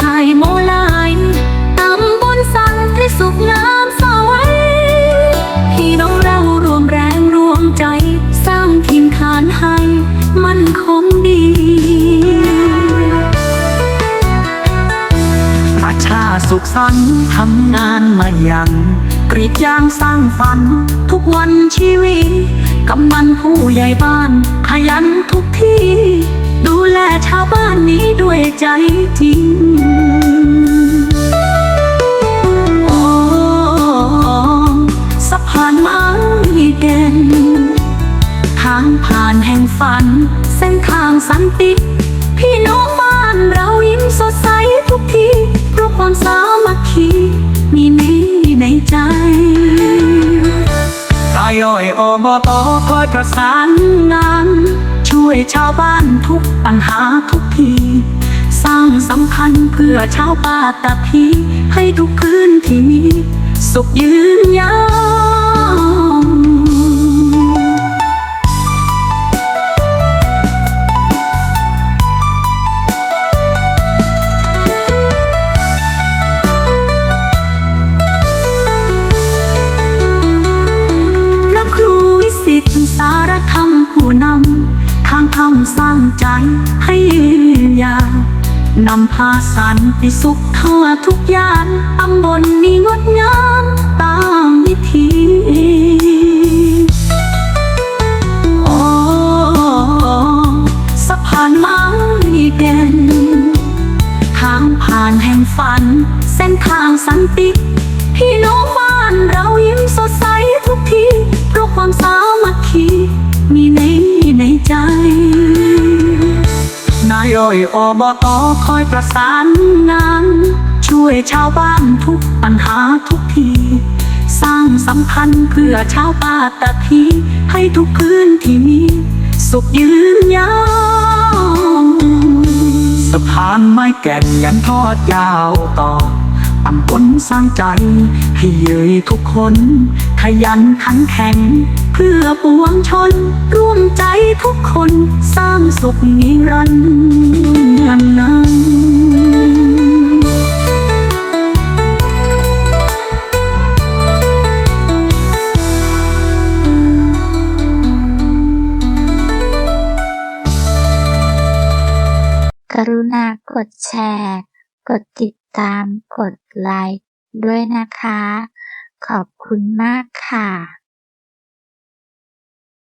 ขายโมลายตำบุญสันติสุขงามสวยพี่น้องเรารวมแรงรวมใจ สร้างทิมขานให้มันคงดีอาชาสุขสันทำงานมาอย่างกรีดยางสร้างฝัน ทุกวันชีวิตกำมันผู้ใหญ่บ้าน ขยันทุกที่ แลชาวบ้านนี้ด้วยใจจริงโอ้สะพานไม้เด่น ทางผ่านแห่งฝัน เส้นทางสันติ พี่น้องบ้านเรายิ้มสดใสทุกทีเพราะความสามัคคีมีนี้ในใจตายอยอบตคอยประสานงาน ช่วยชาวบ้านทุกปัญหาทุกที สร้างสัมพันธ์เพื่อชาวป่าตะพีให้ทุกพื้นที่มีสุขยืนยาวางใจให้ยืนยาวนำพาสันติสุขทั่วทุกยานตำบลนี้งดงามตามวิธีโอ้สะพานไม้เด่นทางผ่านแห่งฝัน เส้นทางสันติ พี่น้องบ้านเรายิ้มสดใส ยอบอยอบตคอยประสานงาน ช่วยชาวบ้านทุกปัญหาทุกที สร้างสัมพันธ์เพื่อชาวป่าตะทีให้ทุกพื้นที่มี สุขยืนยาวสะพานไม้แก่นยันทอดยาวต่อ ตำบลสร้างใจ ให้เยืยทุกคน ขยันขันแข็ง เพื่อปวงชน ร่วมใจทุกคนสร้างสุขนิรันดร์นานกรุณากดแชร์ กดติด ตามกดไลค์ด้วยนะคะ ขอบคุณมากค่ะ